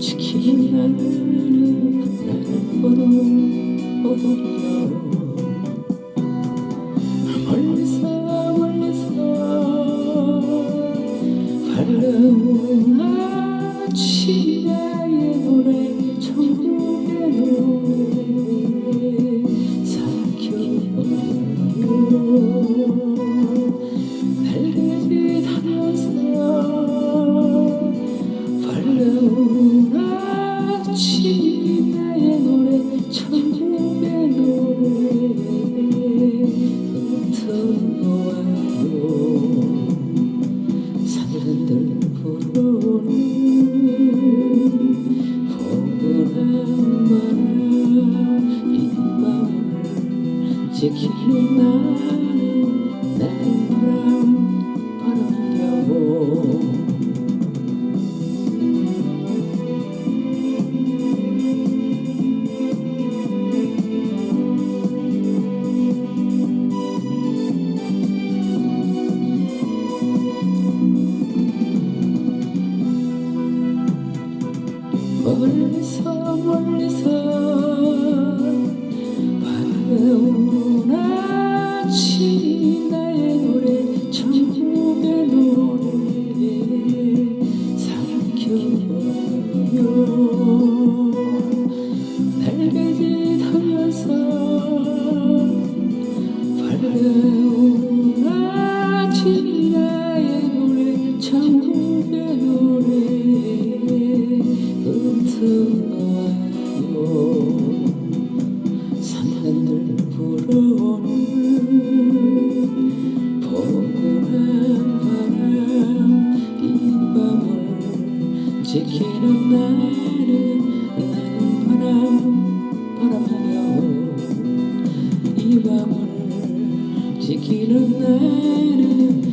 지키기 않은 나를 보도 보도려 멀리서 멀리서 바른 아침의 노래 천국에 노래 Take you. 지키는 나를 나는 바람 바람하며 이 밤을 지키는 나를